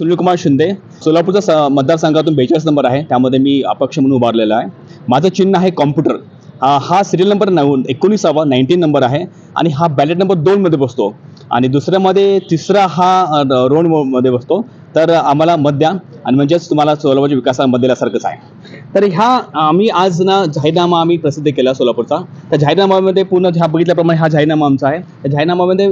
सुनीलकुमार शिंदे सोलापूरचा मतदारसंघातून बेचाळीस नंबर आहे. त्यामध्ये मी अपक्ष म्हणून उभारलेला आहे. माझं चिन्ह आहे कॉम्प्युटर. हा सिरियल नंबर नऊ एकोणीसावा नाईन्टीन नंबर आहे आणि हा बॅलेट नंबर दोनमध्ये बसतो. आणि दुसऱ्यामध्ये तिसरा हा रोडमध्ये बसतो. तर आम्हाला मत द्या. आणि म्हणजेच तुम्हाला सोलापूरच्या विकासाला मत दिल्यासारखंच आहे. तर ह्या आम्ही आज ना जाहीरनामा आम्ही प्रसिद्ध केला सोलापूरचा. त्या जाहीरनाम्यामध्ये पूर्ण ह्या बघितल्याप्रमाणे हा जाहीरनामा आमचा आहे. त्या जाहीरनाम्यामध्ये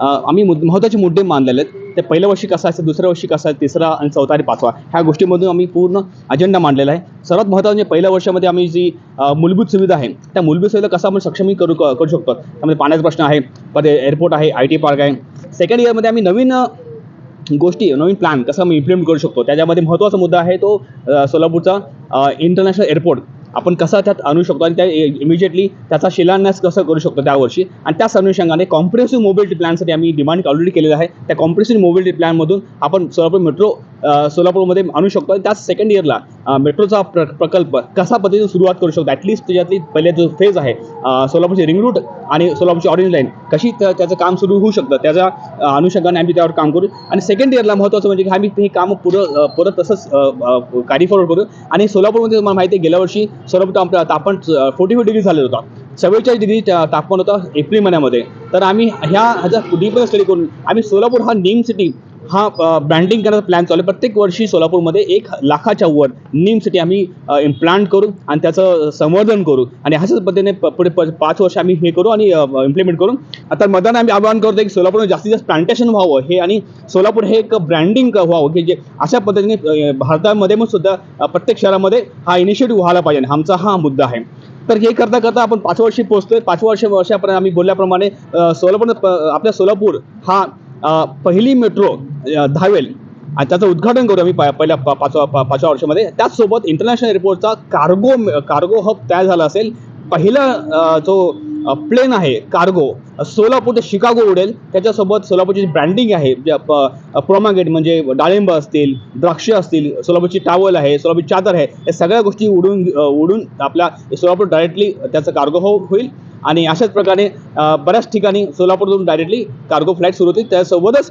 आम्ही महत्त्वाचे मुद्दे मानलेले आहेत. ते पहिल्या वर्षी कसं असेल दुसऱ्या वर्षी कसं असेल तिसरा आणि चौथा आणि पाचवा ह्या गोष्टीमधून आम्ही पूर्ण अजेंडा मांडलेला आहे. सर्वात महत्त्वाचं म्हणजे पहिल्या वर्षामध्ये आम्ही जी मूलभूत सुविधा आहे त्या मूलभूत सुविधा कसं आपण सक्षमी करू करू शकतो? त्यामध्ये पाण्याचा प्रश्न आहे परत एअरपोर्ट आहे आय टी पार्क आहे. सेकंड इयरमध्ये आम्ही नवीन गोष्टी नवीन प्लॅन कसं आम्ही इम्प्लिमेंट करू शकतो? त्याच्यामध्ये महत्त्वाचा मुद्दा आहे तो सोलापूरचा इंटरनॅशनल एअरपोर्ट आपण कसा त्यात आणू शकतो आणि त्या इमिजिएटली त्याचा शिलान्यास कसं करू शकतो त्यावर्षी? आणि त्याच अनुषंगाने कॉम्प्रेसिव्ह मोबिलिटी प्लॅनसाठी आम्ही डिमांड ऑलरेडी केलेलं आहे. त्या कॉम्प्रेसिव्ह मोबिलिटी प्लॅनमधून आपण सर्व मेट्रो सोलापूरमध्ये आणू शकतो. आणि त्याच सेकंड इयरला मेट्रोचा प्र प्रकल्प कसा पद्धतीने सुरुवात करू शकतो? ॲटलिस्ट त्याच्यातली पहिले जो फेज आहे सोलापूरची रिंग रूट आणि सोलापूरची ऑरेंज लाईन कशी त्याचं काम सुरू होऊ शकतं? त्याच्या अनुषंगाने आम्ही त्यावर काम करू. आणि सेकंड इयरला महत्त्वाचं म्हणजे की आम्ही हे काम पुरं अ, परत तसंच कॅरी फॉरवर्ड करू. आणि सोलापूरमध्ये तुम्हाला माहिती आहे गेल्या वर्षी सोलापूर आपलं तापमान फोर्टी फोर डिग्री झालेलं होतं. चव्वेचाळीस डिग्री तापमान होता एप्रिल महिन्यामध्ये. तर आम्ही ह्या ह्याचा डीपर स्टडी करून आम्ही सोलापूर हा नेम सिटी हा ब्रँडिंग करण्याचा प्लॅन चालू आहे. प्रत्येक वर्षी सोलापूरमध्ये एक लाखाच्या वर नीम सिटी आम्ही इम्प्लांट करू आणि त्याचं संवर्धन करू. आणि अशाच पद्धतीने पुढे प- पाच वर्ष आम्ही हे करू आणि इम्प्लिमेंट करू. आता मदान आम्ही आवाहन करतो की सोलापूरमध्ये जास्तीत जास्त प्लांटेशन व्हावं हे आणि सोलापूर हे एक ब्रँडिंग व्हावं की जे अशा पद्धतीने भारतामध्ये मग सुद्धा प्रत्येक शहरामध्ये हा इनिशिएटिव्ह व्हायला पाहिजे आमचा हा मुद्दा आहे. तर हे करता करता आपण पाच वर्षी पोहोचतोय. पाच वर्ष वर्षापर्यंत आम्ही बोलल्याप्रमाणे सोलापूर आपल्या सोलापूर हा पहिली मेट्रो धावेल. आणि त्याचं उद्घाटन करू आम्ही पहिल्या पाचव्या पा- पाचव्या वर्षामध्ये. त्याचसोबत इंटरनॅशनल एअरपोर्टचा कार्गो कार्गो हब तयार झाला असेल. पहिला जो प्लेन आहे कार्गो सोलापूर ते शिकागो उडेल. त्याच्यासोबत सोलापूरची जी ब्रँडिंग आहे प्रोमागेट म्हणजे डाळिंब असतील द्राक्ष असतील सोलापूरची टावल आहे सोलापूरची चादर आहे या सगळ्या गोष्टी उडून उडून आपल्या सोलापूर डायरेक्टली त्याचं कार्गो हो होईल. आणि अशाच प्रकारे बऱ्याच ठिकाणी सोलापूरमधून डायरेक्टली कार्गो फ्लाईट सुरू होतील. त्यासोबतच